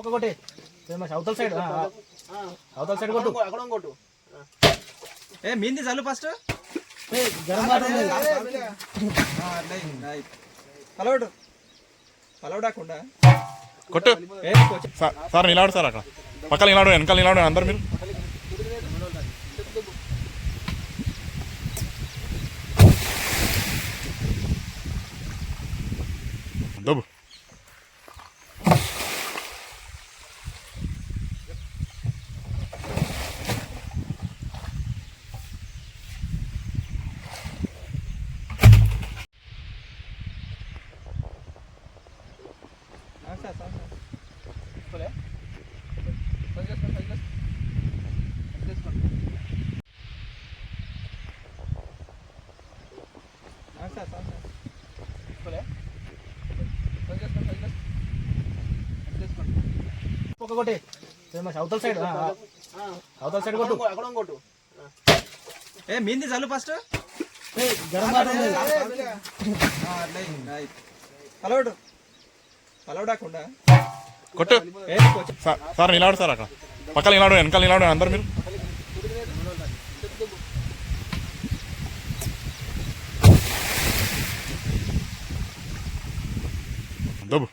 అవతల సైడ్ ఆ, ఆ. అవతల సైడ్ కొట్టు అక్కడ కొట్టు. ఏ మీంది చల్లు ఫస్ట్. పలవడు. పలవడాకుండా కొట్టు. సార్ నిలబడు సార్ అక్కడ. పక్కన నిలబడు వెనకాల నిలబడు అందరు మీరు. దబ్బు. ఆ, సార్, సార్, సార్. ఆ, సార్, సార్, సార్. ఒక్క కొట్టే ఫేమస్ అవతల సైడ్ ఆ, ఆ. అవతల సైడ్ కొట్టు అక్కడ కొట్టు ఏ మీంది చల్లు ఫస్ట్ గరం వాటర్ కలవడాకుండా కొట్టు. సార్ సార్ సార్ అక్కడ. పక్కన నిలబడు వెనకాల నిలబడు అందరు మీరు. డబ్బు